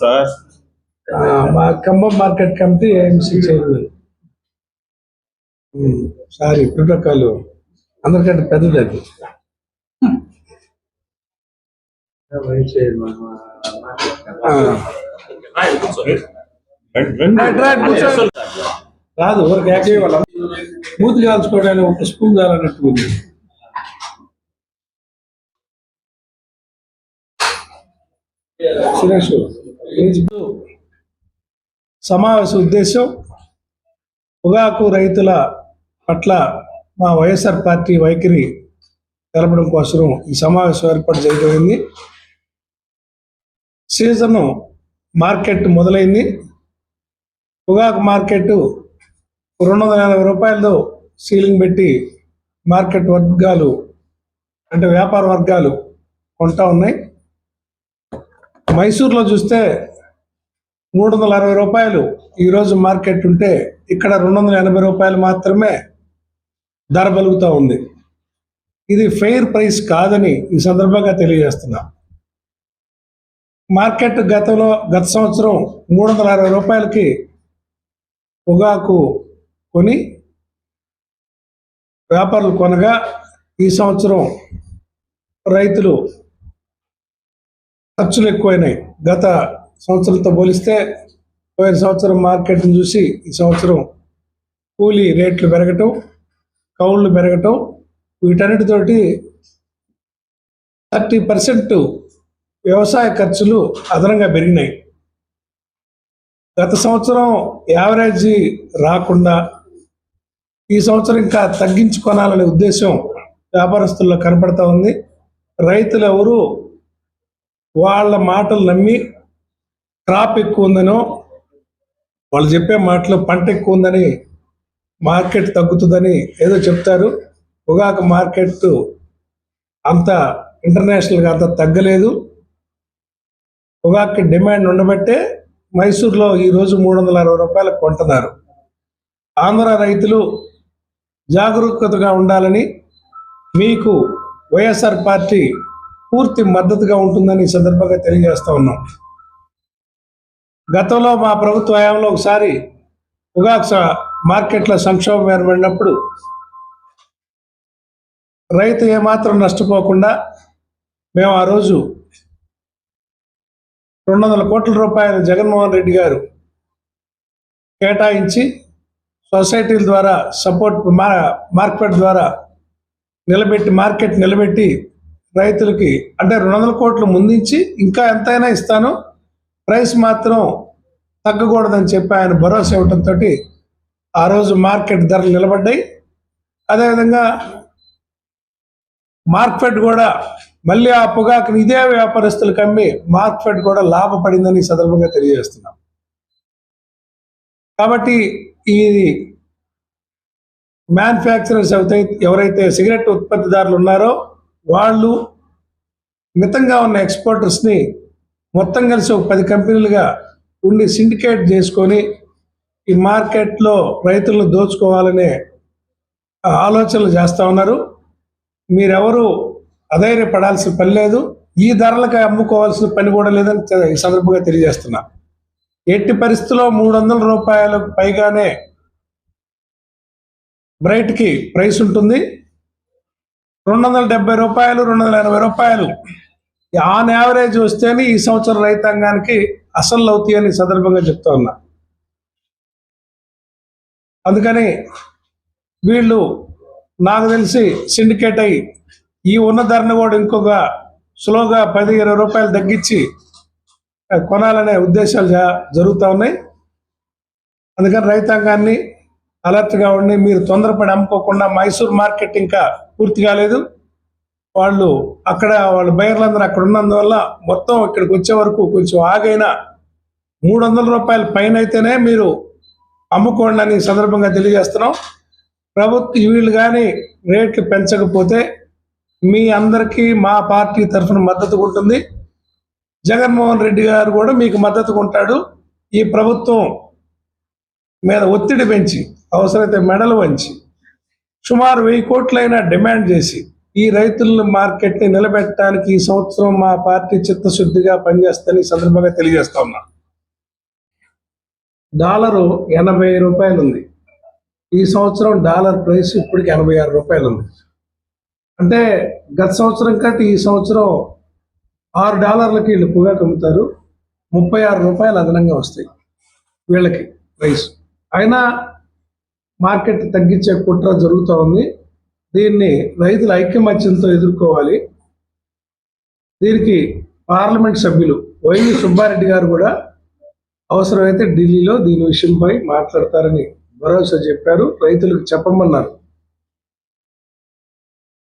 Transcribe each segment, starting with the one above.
Sir మా Khammam market committee AMC chairman sorry protocol అందరికంటే పెద్దది అది. రైట్, రైట్, కూర్చోండి. రాదు ఊరికి యాక్టివ్ వాళ్ళ మూతి కాల్చుకోవడానికి ఒక స్పూన్ చాలన్నట్టు ఉంది. సురేష్. సమావేశ ఉద్దేశం పొగాకు రైతుల పట్ల మా వైఎస్ఆర్ పార్టీ వైఖరి తెలపడం కోసం ఈ సమావేశం ఏర్పాటు చేయబడింది సీజను మార్కెట్ మొదలైంది. పొగాకు మార్కెట్ రెండు వందల ఎనభై రూపాయలతో సీలింగ్ పెట్టి మార్కెట్ వర్గాలు అంటే వ్యాపార వర్గాలు కొంటా ఉన్నాయి. మైసూర్లో చూస్తే మూడు వందల అరవై రూపాయలు. ఈరోజు మార్కెట్ ఉంటే ఇక్కడ రెండు వందల ఎనభై రూపాయలు మాత్రమే ధర పలుకుతూ ఉంది. ఇది ఫెయిర్ ప్రైస్ కాదని ఈ సందర్భంగా తెలియజేస్తున్నా. మార్కెట్ గతంలో గత సంవత్సరం మూడు వందల అరవై రూపాయలకి పొగాకు కొని వ్యాపారులు కొనగా ఈ సంవత్సరం రైతులు ఖర్చులు ఎక్కువైనాయి. గత సంవత్సరంతో పోలిస్తే పోయిన సంవత్సరం మార్కెట్ని చూసి ఈ సంవత్సరం కూలీ రేట్లు పెరగటం కౌళ్ళు పెరగటం వీటన్నిటితోటి థర్టీ పర్సెంట్ వ్యవసాయ ఖర్చులు అదనంగా పెరిగినాయి. గత సంవత్సరం యావరేజీ రాకుండా ఈ సంవత్సరం ఇంకా తగ్గించుకోనాలనే ఉద్దేశం వ్యాపారస్తుల్లో కనపడతా ఉంది. రైతులు ఎవరు వాళ్ళ మాటలు నమ్మి క్రాప్ ఎక్కువ ఉందనో వాళ్ళు చెప్పే మాటలు పంట ఎక్కువ ఉందని మార్కెట్ తగ్గుతుందని ఏదో చెప్తారు. పొగాకు మార్కెట్ అంత ఇంటర్నేషనల్గా అంత తగ్గలేదు. పొగాకు డిమాండ్ ఉండబట్టే మైసూర్లో ఈరోజు మూడు వందల అరవై రూపాయలు కొంటున్నారు. ఆంధ్ర రైతులు జాగరూకతగా ఉండాలని మీకు వైఎస్ఆర్ పార్టీ పూర్తి మద్దతుగా ఉంటుందని ఈ సందర్భంగా తెలియజేస్తూ ఉన్నాం. గతంలో మా ప్రభుత్వ హయాంలో ఒకసారి పొగాకు మార్కెట్ల మార్కెట్లో సంక్షోభం ఏర్పడినప్పుడు రైతు ఏమాత్రం నష్టపోకుండా మేము ఆ రోజు రెండు వందల కోట్ల రూపాయలు జగన్మోహన్ రెడ్డి గారు కేటాయించి సొసైటీల ద్వారా సపోర్ట్ మా మార్కెట్ ద్వారా నిలబెట్టి మార్కెట్ నిలబెట్టి రైతులకి అంటే రెండు వందల కోట్లు ముందించి ఇంకా ఎంతైనా ఇస్తాను. ప్రైస్ మాత్రం తగ్గకూడదని చెప్పి ఆయన భరోసా ఇవ్వడంతో ఆ రోజు మార్కెట్ ధరలు నిలబడ్డాయి. అదేవిధంగా మార్కెట్ కూడా మళ్ళీ ఆ పొగాకుని ఇదే వ్యాపారస్తులు కమ్మి మార్కెట్ కూడా లాభపడిందని సందర్భంగా తెలియజేస్తున్నాం. కాబట్టి ఈ మ్యానుఫ్యాక్చరర్స్ అయితే ఎవరైతే సిగరెట్ ఉత్పత్తిదారులు ఉన్నారో వాళ్ళు మితంగా ఉన్న ఎక్స్పోర్టర్స్ని మొత్తం కలిసి ఒక పది కంపెనీలుగా ఉండి సిండికేట్ చేసుకొని ఈ మార్కెట్లో రైతులను దోచుకోవాలనే ఆలోచనలు చేస్తూ ఉన్నారు. మీరెవరు అధైర్యపడాల్సిన పని లేదు. ఈ ధరలకు అమ్ముకోవాల్సిన పని కూడా లేదని ఈ సందర్భంగా తెలియజేస్తున్నా. ఎట్టి పరిస్థితుల్లో మూడు వందల రూపాయలకు పైగానే బ్రైట్కి ప్రైస్ ఉంటుంది. రెండు వందల డెబ్బై రూపాయలు. రెండు వందల ఎనభై రూపాయలు ఆన్ యావరేజ్ వస్తేనే ఈ సంవత్సరం రైతాంగానికి అసలు అవుతాయి అని సందర్భంగా చెప్తా ఉన్నా. అందుకని వీళ్ళు నాకు తెలిసి సిండికేట్ అయ్యి ఈ ఉన్న ధరను కూడా ఇంకొక స్లోగా పది ఇరవై రూపాయలు తగ్గించి కొనాలనే ఉద్దేశాలు జా- జరుగుతూ ఉన్నాయి. అందుకని రైతాంగాన్ని అలర్ట్గా ఉండి మీరు తొందరపడి అమ్ముకోకుండా మైసూర్ మార్కెట్ ఇంకా పూర్తి కాలేదు. వాళ్ళు అక్కడ వాళ్ళ బయర్లందరూ అక్కడ ఉన్నందువల్ల మొత్తం ఇక్కడికి వచ్చే వరకు కొంచెం ఆగైనా మూడు వందల రూపాయల పైన అయితేనే మీరు అమ్ముకోండి అని సందర్భంగా తెలియజేస్తున్నాం. ప్రభుత్వ వీళ్ళు కానీ రేట్లు పెంచకపోతే మీ అందరికీ మా పార్టీ తరఫున మద్దతు ఉంటుంది. జగన్మోహన్ రెడ్డి గారు కూడా మీకు మద్దతుగా ఉంటాడు. ఈ ప్రభుత్వం మీద ఒత్తిడి పెంచి అవసరమైతే మెడలు వంచి సుమారు వెయ్యి కోట్లైనా డిమాండ్ చేసి ఈ రైతుల మార్కెట్ని నిలబెట్టడానికి ఈ సంవత్సరం మా పార్టీ చిత్తశుద్ధిగా పనిచేస్తుందని సందర్భంగా తెలియజేస్తా ఉన్నా. డాలరు ఎనభై రూపాయలు ఉంది ఈ సంవత్సరం డాలర్ ప్రైస్ ఇప్పటికి ఎనభై ఆరు రూపాయలు ఉంది అంటే గత సంవత్సరం కంటే ఈ సంవత్సరం ఆరు డాలర్లకి వీళ్ళు పొగాకు అమ్ముతారు ముప్పై ఆరు రూపాయలు అదనంగా వస్తాయి వీళ్ళకి ప్రైస్. అయినా మార్కెట్ తగ్గించే కుట్ర జరుగుతూ ఉంది. దీన్ని రైతుల ఐక్యమత్యంతో ఎదుర్కోవాలి. దీనికి పార్లమెంట్ సభ్యులు వైవి సుబ్బారెడ్డి గారు కూడా అవసరమైతే ఢిల్లీలో దీని విషయంపై మాట్లాడతారని భరోసా చెప్పారు. రైతులకు చెప్పమన్నారు.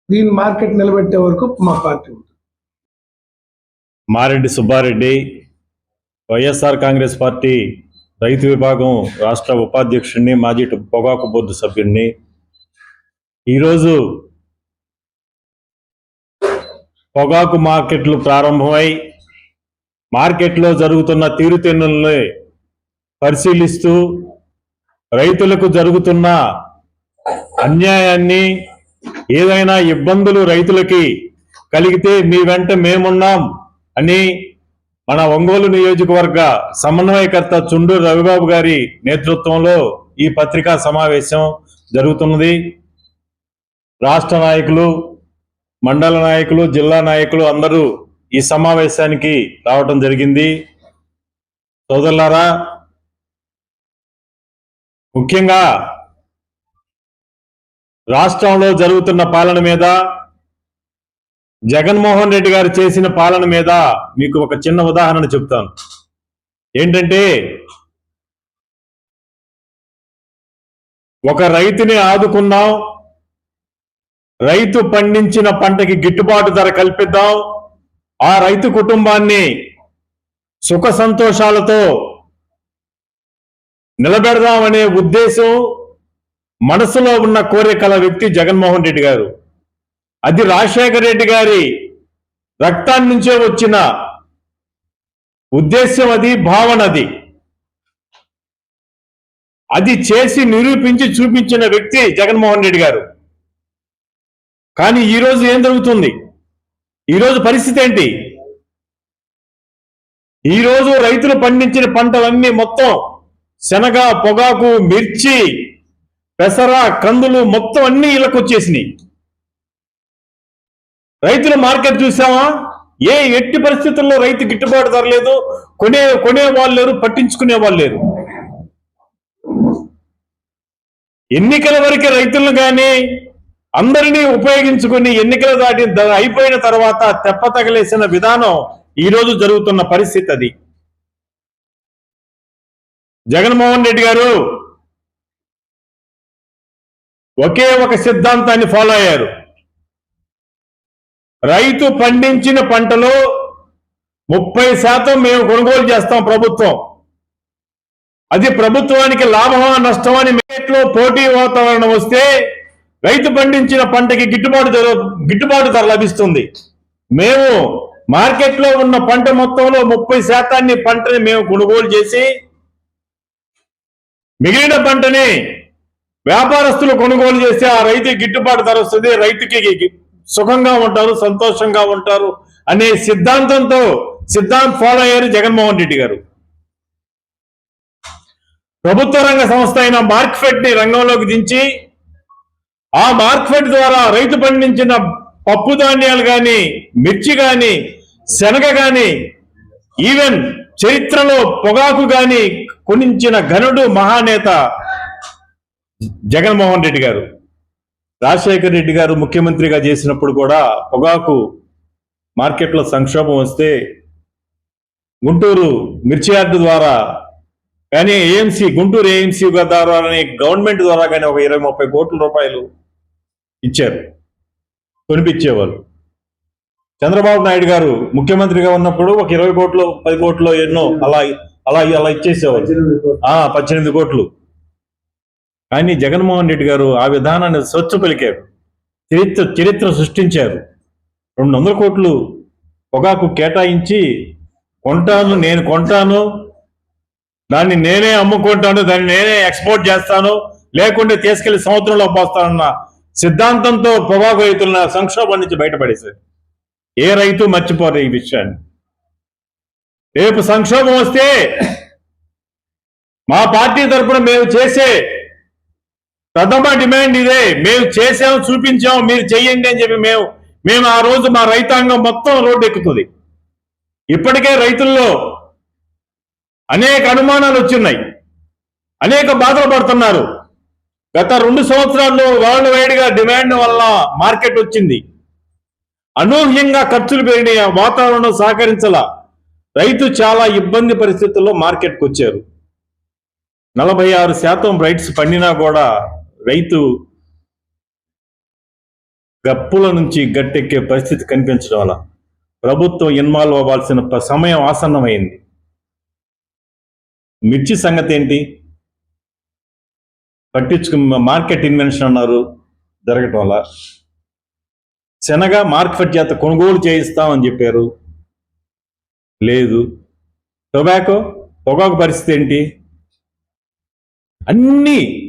దీని మార్కెట్ నిలబెట్టే వరకు మా పార్టీ ఉంటుంది. మారెడ్డి సుబ్బారెడ్డి వైఎస్ఆర్ కాంగ్రెస్ పార్టీ రైతు విభాగం రాష్ట్ర ఉపాధ్యక్షుడిని మాజీ పొగాకు బోర్డు సభ్యుడిని. ఈరోజు పొగాకు మార్కెట్లు ప్రారంభమై మార్కెట్లో జరుగుతున్న తీరుతెన్నుల్ని పరిశీలిస్తూ రైతులకు జరుగుతున్న అన్యాయాన్ని ఏదైనా ఇబ్బందులు రైతులకి కలిగితే మీ వెంట మేమున్నాం అని మన ఒంగోలు నియోజకవర్గ సమన్వయకర్త చుండు రవిబాబు గారి నేతృత్వంలో ఈ పత్రికా సమావేశం జరుగుతున్నది. రాష్ట్ర నాయకులు మండల నాయకులు జిల్లా నాయకులు అందరూ ఈ సమావేశానికి రావటం జరిగింది. సోదరులారా ముఖ్యంగా రాష్ట్రంలో జరుగుతున్న పాలన మీద జగన్మోహన్ రెడ్డి గారు చేసిన పాలన మీద మీకు ఒక చిన్న ఉదాహరణ చెప్తాను. ఏంటంటే ఒక రైతుని ఆదుకున్నాం రైతు పండించిన పంటకి గిట్టుబాటు ధర కల్పిద్దాం ఆ రైతు కుటుంబాన్ని సుఖ సంతోషాలతో నిలబెడదామనే ఉద్దేశం మనసులో ఉన్న కోరికల వ్యక్తి జగన్మోహన్ రెడ్డి గారు. అది రాజశేఖర రెడ్డి గారి రక్తాన్ని నుంచే వచ్చిన ఉద్దేశం అది భావన అది. అది చేసి నిరూపించి చూపించిన వ్యక్తి జగన్మోహన్ రెడ్డి గారు. కానీ ఈరోజు ఏం జరుగుతుంది? ఈరోజు పరిస్థితి ఏంటి? ఈరోజు రైతులు పండించిన పంటలన్నీ మొత్తం శనగ పొగాకు మిర్చి పెసర కందులు మొత్తం అన్ని ఇళ్ళకు వచ్చేసినాయి రైతుల మార్కెట్ చూసామా ఏ ఎట్టి పరిస్థితుల్లో రైతు గిట్టుబాటు ధర లేదు? కొనే కొనే వాళ్ళు లేరు పట్టించుకునే వాళ్ళు లేరు. ఎన్నికల వరకు రైతులను కానీ అందరినీ ఉపయోగించుకుని ఎన్నికల దాటి అయిపోయిన తర్వాత తెప్ప తగలేసిన విధానం ఈ రోజు జరుగుతున్న పరిస్థితి అది. జగన్మోహన్ రెడ్డి గారు ఒకే ఒక సిద్ధాంతాన్ని ఫాలో అయ్యారు. రైతు పండించిన పంటలో ముప్పై శాతం మేము కొనుగోలు చేస్తాం ప్రభుత్వం. అది ప్రభుత్వానికి లాభమా నష్టమా అని మేట్లో పోటీ వాతావరణం వస్తే రైతు పండించిన పంటకి గిట్టుబాటు ధర గిట్టుబాటు ధర లభిస్తుంది. మేము మార్కెట్లో ఉన్న పంట మొత్తంలో ముప్పై శాతాన్ని పంటని మేము కొనుగోలు చేసి మిగిలిన పంటని వ్యాపారస్తులు కొనుగోలు చేస్తే ఆ రైతుకి గిట్టుబాటు ధర వస్తుంది రైతుకి సుఖంగా ఉంటారు సంతోషంగా ఉంటారు అనే సిద్ధాంతంతో సిద్ధాంతం ఫాలో అయ్యారు జగన్మోహన్ రెడ్డి గారు. ప్రభుత్వ రంగ సంస్థ అయిన మార్క్ఫెడ్ని రంగంలోకి దించి ఆ మార్క్ఫెడ్ ద్వారా రైతు పండించిన పప్పు ధాన్యాలు గాని మిర్చి గాని శనగ గాని ఈవెన్ చరిత్రలో పొగాకు గాని కొనించిన ఘనుడు మహానేత జగన్మోహన్ రెడ్డి గారు. రాజశేఖర్ రెడ్డి గారు ముఖ్యమంత్రిగా చేసినప్పుడు కూడా పొగాకు మార్కెట్లో సంక్షోభం వస్తే గుంటూరు మిర్చి యార్డు ద్వారా కానీ ఏఎంసీ గుంటూరు ఏఎంసీ ద్వారా గవర్నమెంట్ ద్వారా కానీ ఒక ఇరవై ముప్పై కోట్ల రూపాయలు ఇచ్చారు. కొనిపించేవాళ్ళు. చంద్రబాబు నాయుడు గారు ముఖ్యమంత్రిగా ఉన్నప్పుడు ఒక ఇరవై కోట్లు పది కోట్లు ఎన్నో అలా అలా అలా ఇచ్చేసేవాళ్ళు. పద్దెనిమిది కోట్లు. కానీ జగన్మోహన్ రెడ్డి గారు ఆ విధానాన్ని స్వచ్ఛ పలికారు. చరిత్ర చరిత్ర సృష్టించారు. రెండు వందల కోట్లు పొగాకు కేటాయించి కొంటాను నేను కొంటాను దాన్ని నేనే అమ్ముకుంటాను దాన్ని నేనే ఎక్స్పోర్ట్ చేస్తాను లేకుంటే తీసుకెళ్ళి సముద్రంలో పోస్తానన్న సిద్ధాంతంతో పొగాకు రైతుల సంక్షోభం నుంచి బయటపడేశారు. ఏ రైతు మర్చిపోరు ఈ విషయాన్ని. రేపు సంక్షోభం వస్తే మా పార్టీ తరఫున మేము చేసే ప్రథమ డిమాండ్ ఇదే. మేము చేసాము చూపించాము మీరు చెయ్యండి అని చెప్పి మేము మేము ఆ రోజు మా రైతాంగం మొత్తం రోడ్డు ఎక్కుతుంది ఇప్పటికే రైతుల్లో అనేక అనుమానాలు వచ్చిన్నాయి. అనేక బాధలు పడుతున్నారు. గత రెండు సంవత్సరాల్లో వరల్డ్ వైడ్గా డిమాండ్ వల్ల మార్కెట్ వచ్చింది. అనూహ్యంగా ఖర్చులు పెరిగిన వాతావరణం సహకరించాల రైతు చాలా ఇబ్బంది పరిస్థితుల్లో మార్కెట్కి వచ్చారు నలభై ఆరు శాతం రైట్స్ పండినా కూడా రైతు గప్పుల నుంచి గట్టెక్కే పరిస్థితి కనిపించడం వల్ల ప్రభుత్వం ఇన్వాల్వ్ అవ్వాల్సిన సమయం ఆసన్నమైంది. మిర్చి సంగతి ఏంటి పట్టించుకు మార్కెట్ ఇన్వెన్షన్ అన్నారు జరగటం వల్ల. శనగ మార్కెట్ చేత కొనుగోలు చేయిస్తామని చెప్పారు. లేదు. టొబాకో? పొగాకు పరిస్థితి ఏంటి? అన్నీ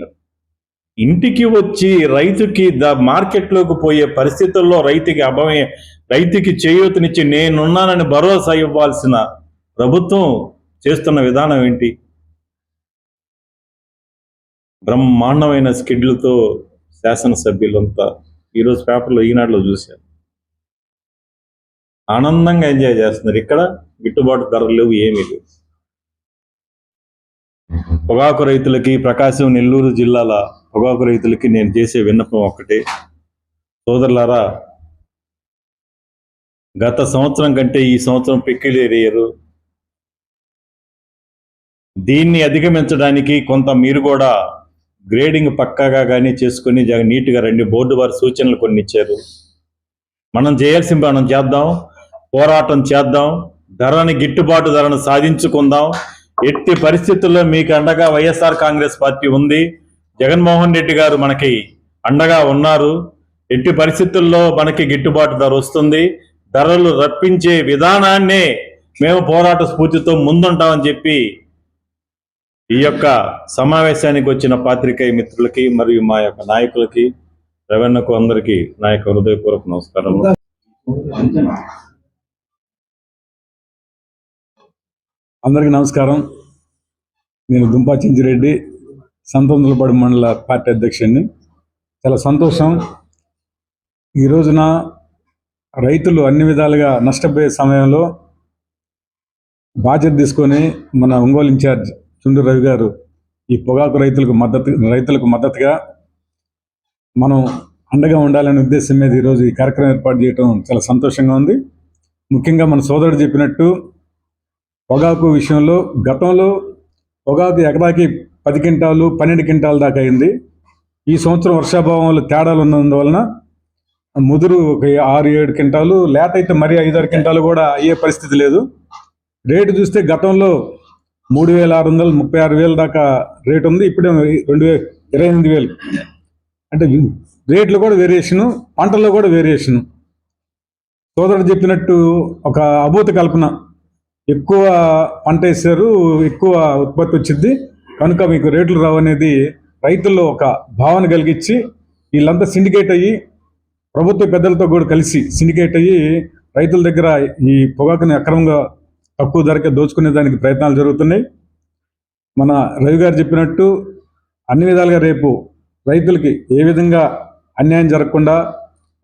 ఇంటికి వచ్చి రైతుకి ద మార్కెట్లోకి పోయే పరిస్థితుల్లో రైతుకి అభమే రైతుకి చేయూతనిచ్చి నేనున్నానని భరోసా ఇవ్వాల్సిన ప్రభుత్వం చేస్తున్న విధానం ఏంటి? బ్రహ్మాండమైన స్కిడ్లతో శాసనసభ్యులంతా ఈరోజు పేపర్లో ఈనాడులో చూశారు. ఆనందంగా ఎంజాయ్ చేస్తున్నారు. ఇక్కడ గిట్టుబాటు ధరలు లేవు ఏమీ లేవు. పొగాకు రైతులకి ప్రకాశం నెల్లూరు జిల్లాల పొగాకు రైతులకి నేను చేసే విన్నపం ఒక్కటే. సోదరులారా గత సంవత్సరం కంటే ఈ సంవత్సరం పెక్యులేరియరు దీన్ని అధిగమించడానికి కొంత మీరు కూడా గ్రేడింగ్ పక్కాగా కానీ చేసుకుని జగ నీట్గా రండి బోర్డు వారి సూచనలు కొన్ని ఇచ్చారు. మనం చేయాల్సిన మనం చేద్దాం పోరాటం చేద్దాం ధరని గిట్టుబాటు ధరను సాధించుకుందాం. ఎట్టి పరిస్థితుల్లో మీకు అండగా వైఎస్ఆర్ కాంగ్రెస్ పార్టీ ఉంది. జగన్మోహన్ రెడ్డి గారు మనకి అండగా ఉన్నారు. ఎట్టి పరిస్థితుల్లో మనకి గిట్టుబాటు ధర వస్తుంది. ధరలు రప్పించే విధానాన్నే మేము పోరాట స్ఫూర్తితో ముందుంటామని చెప్పి ఈ యొక్క సమావేశానికి వచ్చిన పాత్రికేయ మిత్రులకి మరియు మా యొక్క నాయకులకి రవణకు అందరికీ నా యొక్క హృదయపూర్వక నమస్కారం అందరికీ నమస్కారం. నేను దుంపా చింజిరెడ్డి సంతొందలపాడు మండల పార్టీ అధ్యక్షుడిని. చాలా సంతోషం. ఈ రోజున రైతులు అన్ని విధాలుగా నష్టపోయే సమయంలో బాధ్యత తీసుకొని మన ఒంగోలు ఇన్ఛార్జ్ చుండూరు రవి గారు ఈ పొగాకు రైతులకు మద్దతు రైతులకు మద్దతుగా మనం అండగా ఉండాలనే ఉద్దేశం మీద ఈరోజు ఈ కార్యక్రమం ఏర్పాటు చేయడం చాలా సంతోషంగా ఉంది. ముఖ్యంగా మన సోదరుడు చెప్పినట్టు పొగాకు విషయంలో గతంలో పొగాకు ఎకరాకి పది క్వింటాలు పన్నెండు క్వింటాల దాకా అయింది. ఈ సంవత్సరం వర్షాభావంలో తేడాలు ఉన్నందువలన ముదురు ఒక ఆరు ఏడు క్వింటాలు లేత అయితే మరీ ఐదారు క్వింటాలు కూడా అయ్యే పరిస్థితి లేదు. రేటు చూస్తే గతంలో మూడు వేల ఆరు వందలు ముప్పై ఆరు వేల దాకా రేటు ఉంది ఇప్పుడే రెండు వేల ఇరవై ఎనిమిది వేలు. అంటే రేట్లు కూడా వేరియేషను పంటల్లో కూడా వేరియేషను. సోదరుడు చెప్పినట్టు ఒక అభూత కల్పన. ఎక్కువ పంట వేసారు ఎక్కువ ఉత్పత్తి వచ్చింది. కనుక మీకు రేట్లు రావనేది రైతుల్లో ఒక భావన కలిగించి వీళ్ళంతా సిండికేట్ అయ్యి ప్రభుత్వ పెద్దలతో కూడా కలిసి సిండికేట్ అయ్యి రైతుల దగ్గర ఈ పొగాకుని అక్రమంగా తక్కువ ధరకే దోచుకునే దానికి ప్రయత్నాలు జరుగుతున్నాయి. మన రవి గారు చెప్పినట్టు అన్ని విధాలుగా రేపు రైతులకి ఏ విధంగా అన్యాయం జరగకుండా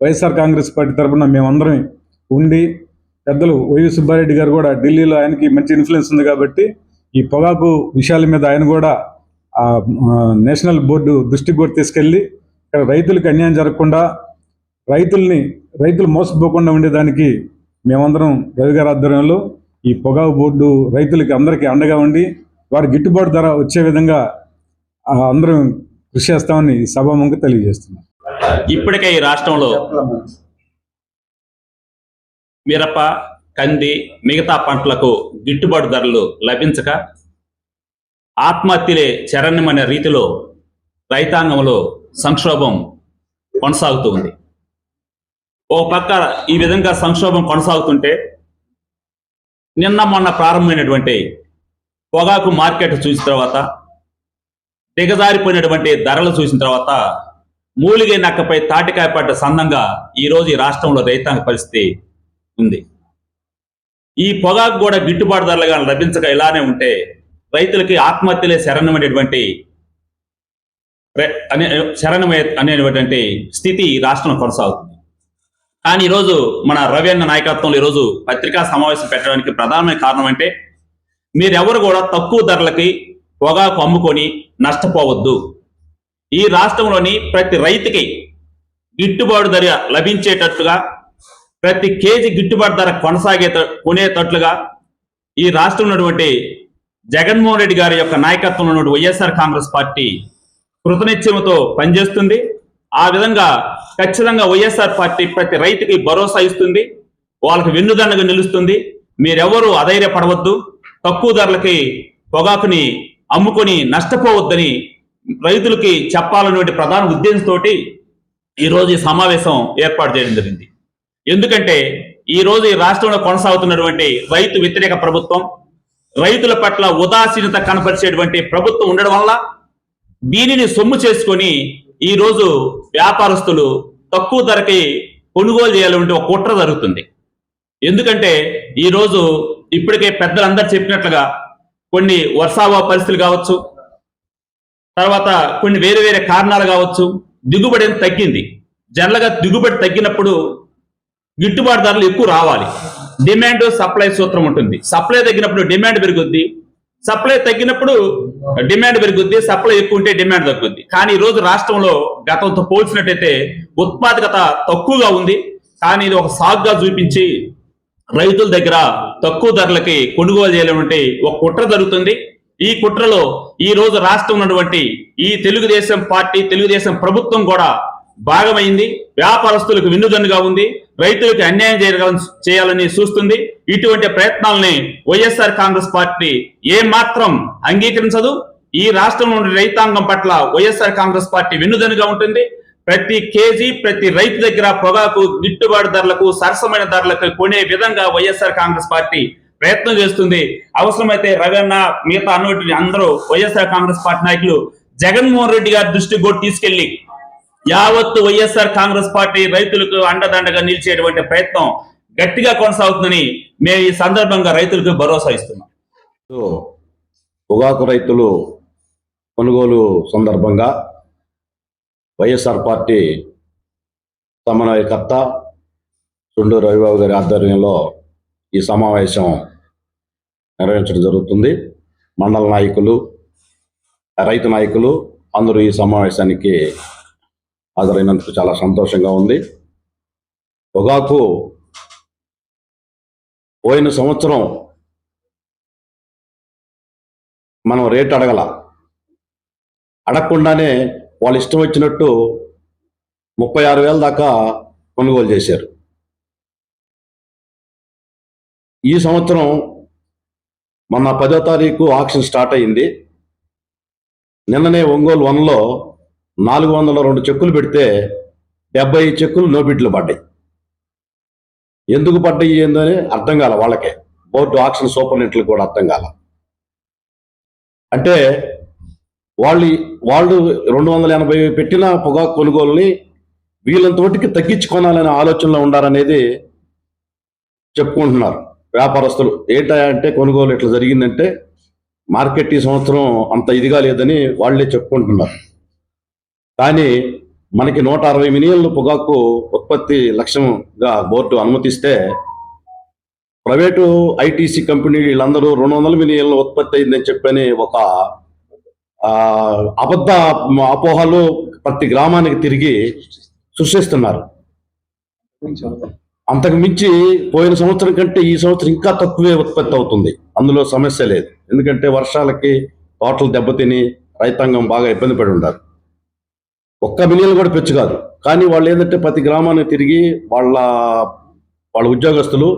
వైఎస్ఆర్ కాంగ్రెస్ పార్టీ తరఫున మేమందరం ఉండి పెద్దలు వైవి సుబ్బారెడ్డి గారు కూడా ఢిల్లీలో ఆయనకి మంచి ఇన్ఫ్లుయెన్స్ ఉంది కాబట్టి ఈ పొగాకు విషయాల మీద ఆయన కూడా నేషనల్ బోర్డు దృష్టికి కూడా తీసుకెళ్ళి ఇక్కడ రైతులకు అన్యాయం జరగకుండా రైతుల్ని రైతులు మోసపోకుండా ఉండేదానికి మేమందరం రవి గారి ఆధ్వర్యంలో ఈ పొగాకు బోర్డు రైతులకి అందరికీ అండగా ఉండి వారి గిట్టుబాటు ధర వచ్చే విధంగా అందరం కృషి చేస్తామని ఈ సభాముఖంగా తెలియజేస్తున్నాం. ఇప్పటికే ఈ రాష్ట్రంలో మిరప కంది మిగతా పంటలకు గిట్టుబాటు ధరలు లభించక ఆత్మహత్యలే చరణ్యమైన రీతిలో రైతాంగంలో సంక్షోభం కొనసాగుతూ ఉంది. ఓ పక్క ఈ విధంగా సంక్షోభం కొనసాగుతుంటే నిన్న మొన్న ప్రారంభమైనటువంటి పొగాకు మార్కెట్ చూసిన తర్వాత దిగజారిపోయినటువంటి ధరలు చూసిన తర్వాత మూలిగే నక్కపై తాటికాయ పడ్డ సందంగా ఈ రోజు ఈ రాష్ట్రంలో రైతాంగ పరిస్థితి ఉంది. ఈ పొగాకు కూడా గిట్టుబాటు ధరలుగా లభించక ఇలానే ఉంటే రైతులకి ఆత్మహత్యలే శరణమైనటువంటి రే- అనే శరణమయ అనేటువంటి స్థితి ఈ కొనసాగుతుంది. కానీ ఈరోజు మన రవి అన్న నాయకత్వంలో ఈరోజు పత్రికా సమావేశం పెట్టడానికి ప్రధానమైన కారణం అంటే మీరెవరు కూడా తక్కువ ధరలకి పొగాకు అమ్ముకొని నష్టపోవద్దు. ఈ రాష్ట్రంలోని ప్రతి రైతుకి గిట్టుబాటు ధర లభించేటట్టుగా ప్రతి కేజీ గిట్టుబాటు ధర కొనసాగే కొనేటట్లుగా ఈ రాష్ట్రంలో ఉన్నటువంటి జగన్మోహన్ రెడ్డి గారి యొక్క నాయకత్వంలో ఉన్నటువంటి వైఎస్ఆర్ కాంగ్రెస్ పార్టీ కృతనిత్యముతో పనిచేస్తుంది. ఆ విధంగా ఖచ్చితంగా వైఎస్ఆర్ పార్టీ ప్రతి రైతుకి భరోసా ఇస్తుంది. వాళ్ళకి వెన్నుదండగా నిలుస్తుంది. మీరెవరూ అధైర్యపడవద్దు. తక్కువ ధరలకి పొగాకుని అమ్ముకొని నష్టపోవద్దని రైతులకి చెప్పాలనేటువంటి ప్రధాన ఉద్దేశంతో ఈరోజు ఈ సమావేశం ఏర్పాటు చేయడం జరిగింది. ఎందుకంటే ఈ రోజు ఈ రాష్ట్రంలో కొనసాగుతున్నటువంటి రైతు వ్యతిరేక ప్రభుత్వం రైతుల పట్ల ఉదాసీనత కనపరిచేటువంటి ప్రభుత్వం ఉండడం వల్ల దీనిని సొమ్ము చేసుకొని ఈ రోజు వ్యాపారస్తులు తక్కువ ధరకి కొనుగోలు చేయాలంటే ఒక కుట్ర జరుగుతుంది. ఎందుకంటే ఈరోజు ఇప్పటికే పెద్దలందరూ చెప్పినట్లుగా కొన్ని వర్షాభావ పరిస్థితులు కావచ్చు తర్వాత కొన్ని వేరే వేరే కారణాలు కావచ్చు దిగుబడి తగ్గింది. జనరల్గా దిగుబడి తగ్గినప్పుడు గిట్టుబాటు ధరలు ఎక్కువ రావాలి. డిమాండ్ సప్లై సూత్రం ఉంటుంది. సప్లై తగ్గినప్పుడు డిమాండ్ పెరుగుద్ది. సప్లై తగ్గినప్పుడు డిమాండ్ పెరుగుద్ది. సప్లై ఎక్కువ ఉంటే డిమాండ్ తగ్గుద్ది. కానీ ఈ రోజు రాష్ట్రంలో గతంతో పోల్చినట్టయితే ఉత్పాదకత తక్కువగా ఉంది. కానీ ఇది ఒక సాగ్గా చూపించి రైతుల దగ్గర తక్కువ ధరలకి కొనుగోలు చేయాలంటే ఒక కుట్ర జరుగుతుంది. ఈ కుట్రలో ఈ రోజు రాష్ట్రం ఉన్నటువంటి ఈ తెలుగుదేశం పార్టీ తెలుగుదేశం ప్రభుత్వం కూడా భాగమైంది. వ్యాపారస్తులకు విన్నుదన్నుగా ఉంది. రైతులకు అన్యాయం చేయాలని చేయాలని చూస్తుంది. ఇటువంటి ప్రయత్నాలని వైఎస్ఆర్ కాంగ్రెస్ పార్టీ ఏ మాత్రం అంగీకరించదు. ఈ రాష్ట్రంలోని రైతాంగం పట్ల వైఎస్ఆర్ కాంగ్రెస్ పార్టీ వెన్నుదనుగా ఉంటుంది. ప్రతి కేజీ ప్రతి రైతు దగ్గర పొగాకు గిట్టుబాటు ధరలకు సరసమైన ధరలకు కొనే విధంగా వైఎస్ఆర్ కాంగ్రెస్ పార్టీ ప్రయత్నం చేస్తుంది. అవసరమైతే రవణ మిగతా అన్నటి అందరూ వైఎస్ఆర్ కాంగ్రెస్ పార్టీ నాయకులు జగన్మోహన్ రెడ్డి గారి దృష్టికి కూడా తీసుకెళ్ళి యావత్తు వైఎస్ఆర్ కాంగ్రెస్ పార్టీ రైతులకు అండదండగా నిలిచేటువంటి ప్రయత్నం గట్టిగా కొనసాగుతుందని మేము ఈ సందర్భంగా రైతులకు భరోసా ఇస్తున్నాం. సో పొగాకు రైతులు కొనుగోలు సందర్భంగా వైఎస్ఆర్ పార్టీ సమన్వయకర్త చుండూరు రవిబాబు గారి ఆధ్వర్యంలో ఈ సమావేశం నిర్వహించడం జరుగుతుంది. మండల నాయకులు రైతు నాయకులు అందరూ ఈ సమావేశానికి హాజరైనందుకు చాలా సంతోషంగా ఉంది. పొగాకు పోయిన సంవత్సరం మనం రేట్ అడగల. అడగకుండానే వాళ్ళు ఇష్టం వచ్చినట్టు ముప్పై ఆరు వేల దాకా కొనుగోలు చేశారు. ఈ సంవత్సరం మొన్న పదో తారీఖు ఆక్షన్ స్టార్ట్ అయింది. నిన్ననే ఒంగోలు వన్లో నాలుగు వందల రెండు చెక్కులు పెడితే డెబ్బై చెక్కులు నోబిడ్లు పడ్డాయి. ఎందుకు పడ్డాయి ఏందని అర్థం కాల వాళ్ళకే. బోర్డు ఆక్షన్ సూపరింటెండెంట్లకు కూడా అర్థం కాల. అంటే వాళ్ళు వాళ్ళు రెండు వందల ఎనభై పెట్టిన పొగాకు కొనుగోలుని వీళ్ళంతోటికి తగ్గించుకోనాలనే ఆలోచనలో ఉండాలనేది చెప్పుకుంటున్నారు వ్యాపారస్తులు. ఏంటంటే అంటే కొనుగోలు ఇట్లా జరిగిందంటే మార్కెట్ ఈ సంవత్సరం అంత ఇదిగా లేదని వాళ్ళే చెప్పుకుంటున్నారు. కానీ మనకి నూట అరవై మిలియన్ల పొగాకు ఉత్పత్తి లక్ష్యంగా బోర్డు అనుమతిస్తే ప్రైవేటు ఐటీసీ కంపెనీ వీళ్ళందరూ రెండు వందల మిలియన్ల ఉత్పత్తి అయిందని చెప్పని ఒక అబద్ధ అపోహలు ప్రతి గ్రామానికి తిరిగి సృష్టిస్తున్నారు. అంతకు మించి పోయిన సంవత్సరం కంటే ఈ సంవత్సరం ఇంకా తక్కువే ఉత్పత్తి అవుతుంది. అందులో సమస్య లేదు. ఎందుకంటే వర్షాలకి తోటలు దెబ్బతిని రైతాంగం బాగా ఇబ్బంది పడి ఉంటారు ఒక్క మిలియన్ కూడా పెంచు కాదు. కానీ వాళ్ళు ఏంటంటే ప్రతి గ్రామాన్ని తిరిగి వాళ్ళ వాళ్ళ ఉద్యోగస్తులు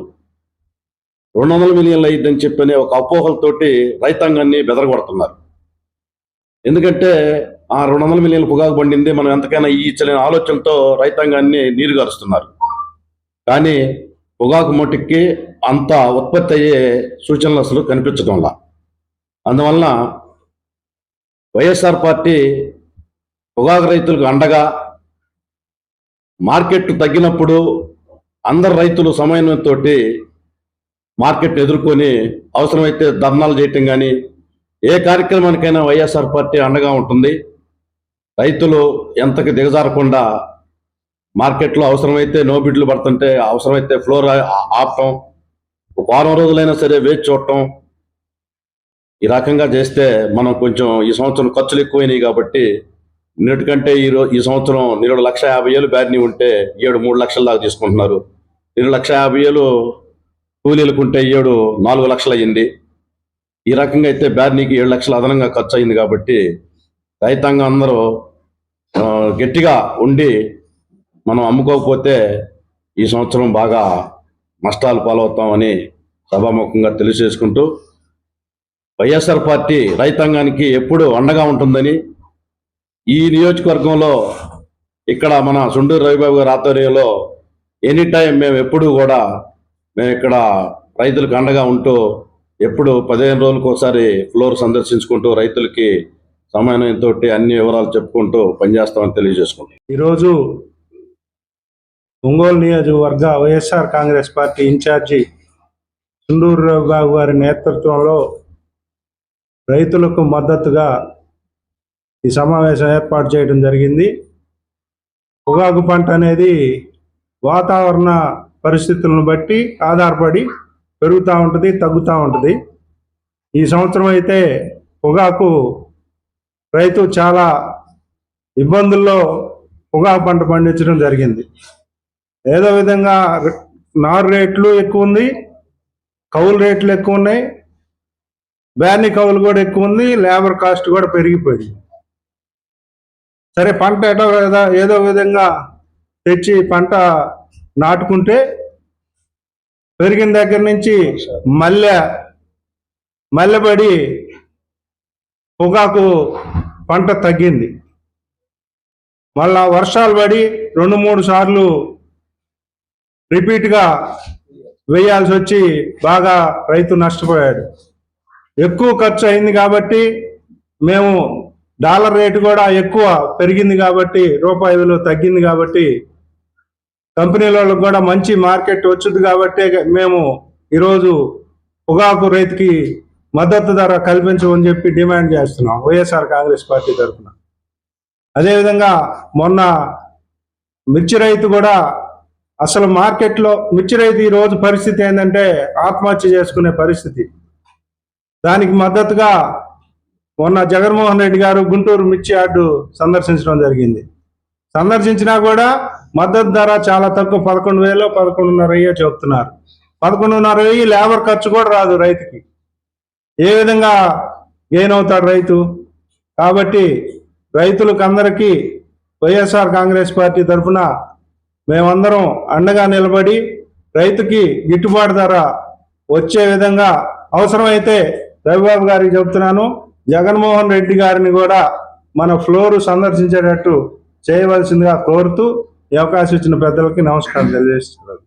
రెండు వందల మిలియన్లు అయ్యిద్దని చెప్పనే ఒక అపోహలతోటి రైతాంగాన్ని బెదరగొడుతున్నారు. ఎందుకంటే ఆ రెండు వందల మిలియన్లు పొగాకు పండింది మనం ఎంతకైనా ఇచ్చలేని ఆలోచనతో రైతాంగాన్ని నీరు గారుస్తున్నారు. కానీ పొగాకు మొటికి అంత ఉత్పత్తి అయ్యే సూచనలు అసలు కనిపించడంలా అందువలన వైఎస్ఆర్ పార్టీ పొగాకు రైతులకు అండగా మార్కెట్ తగ్గినప్పుడు అందరు రైతులు సమన్వయంతో మార్కెట్ ఎదుర్కొని అవసరమైతే ధర్నాలు చేయటం కానీ ఏ కార్యక్రమానికైనా వైఎస్ఆర్ పార్టీ అండగా ఉంటుంది. రైతులు ఎంతకి దిగజారకుండా మార్కెట్లో అవసరమైతే నో బిడ్లు పడుతుంటే అవసరమైతే ఫ్లోర్ ఆపటం ఒక వారం రోజులైనా సరే వేచి చూడటం. ఈ రకంగా చేస్తే మనం కొంచెం ఈ సంవత్సరం ఖర్చులు ఎక్కువైనాయి కాబట్టి నిన్నటికంటే ఈ రోజు ఈ సంవత్సరం నిరుడు లక్ష యాభై వేలు బ్యాడ్ని ఉంటే ఏడు మూడు లక్షల దాకా తీసుకుంటున్నారు. నిరుడు లక్ష యాభై వేలు కూలీలకు ఉంటే ఏడు నాలుగు లక్షలు అయ్యింది. ఈ రకంగా అయితే బ్యాడ్నీకి ఏడు లక్షలు అదనంగా ఖర్చు అయింది కాబట్టి రైతాంగం అందరూ గట్టిగా ఉండి మనం అమ్ముకోకపోతే ఈ సంవత్సరం బాగా నష్టాలు పాలవుతామని సభాముఖంగా తెలియజేసుకుంటూ వైఎస్ఆర్ పార్టీ రైతాంగానికి ఎప్పుడు అండగా ఉంటుందని ఈ నియోజకవర్గంలో ఇక్కడ మన సుండూరు రవిబాబు గారి ఆధ్వర్యంలో ఎనీ టైం మేము ఎప్పుడు కూడా మేము ఇక్కడ రైతులకు అండగా ఉంటూ ఎప్పుడు పదిహేను రోజులకు ఒకసారి ఫ్లోర్ సందర్శించుకుంటూ రైతులకి సమన్వయంతో అన్ని వివరాలు చెప్పుకుంటూ పనిచేస్తామని తెలియజేసుకుంటాం ఈరోజు ఒంగోలు నియోజకవర్గ వైఎస్ఆర్ కాంగ్రెస్ పార్టీ ఇన్ఛార్జి సుండూరు బాబు గారి నేతృత్వంలో రైతులకు మద్దతుగా ఈ సమావేశం ఏర్పాటు చేయడం జరిగింది. పొగాకు పంట అనేది వాతావరణ పరిస్థితులను బట్టి ఆధారపడి పెరుగుతూ ఉంటుంది తగ్గుతూ ఉంటుంది. ఈ సంవత్సరం అయితే పొగాకు రైతు చాలా ఇబ్బందుల్లో పొగాకు పంట పండించడం జరిగింది. ఏదో విధంగా నారు రేట్లు ఎక్కువ ఉంది కౌలు రేట్లు ఎక్కువ ఉన్నాయి బ్యాని కౌలు కూడా ఎక్కువ ఉంది లేబర్ కాస్ట్ కూడా పెరిగిపోయింది. సరే పంట ఎటో ఏదో విధంగా తెచ్చి పంట నాటుకుంటే పెరిగిన దగ్గర నుంచి మల్లె మల్లెబడి పొగాకు పంట తగ్గింది. మళ్ళా వర్షాలు పడి రెండు మూడు సార్లు రిపీట్గా వేయాల్సి వచ్చి బాగా రైతు నష్టపోయాడు. ఎక్కువ ఖర్చు అయింది కాబట్టి మేము డాలర్ రేటు కూడా ఎక్కువ పెరిగింది కాబట్టి రూపాయి విలువ తగ్గింది కాబట్టి కంపెనీల వాళ్ళకి కూడా మంచి మార్కెట్ వచ్చింది కాబట్టి మేము ఈరోజు పొగాకు రైతుకి మద్దతు ధర కల్పించమని చెప్పి డిమాండ్ చేస్తున్నాం వైఎస్ఆర్ కాంగ్రెస్ పార్టీ తరఫున. అదేవిధంగా మొన్న మిర్చి రైతు కూడా అసలు మార్కెట్లో మిర్చి రైతు ఈ రోజు పరిస్థితి ఏంటంటే ఆత్మహత్య చేసుకునే పరిస్థితి. దానికి మద్దతుగా మొన్న జగన్మోహన్ రెడ్డి గారు గుంటూరు మిర్చి యార్డు సందర్శించడం జరిగింది. సందర్శించినా కూడా మద్దతు ధర చాలా తక్కువ. పదకొండు వేలు పదకొండున్నర వెయ్యో చెప్తున్నారు పదకొండున్నర వెయ్యి లేబర్ ఖర్చు కూడా రాదు రైతుకి. ఏ విధంగా గెయిన్ అవుతాడు రైతు? కాబట్టి రైతులకు అందరికీ వైఎస్ఆర్ కాంగ్రెస్ పార్టీ తరఫున మేమందరం అండగా నిలబడి రైతుకి గిట్టుబాటు ధర వచ్చే విధంగా అవసరమైతే రవిబాబు గారికి చెబుతున్నాను. జగన్మోహన్ రెడ్డి గారిని కూడా మన ఫ్లోర్ సందర్శించేటట్టు చేయవలసిందిగా కోరుతూ ఈ అవకాశం ఇచ్చిన పెద్దలకి నమస్కారం తెలియజేస్తున్నారు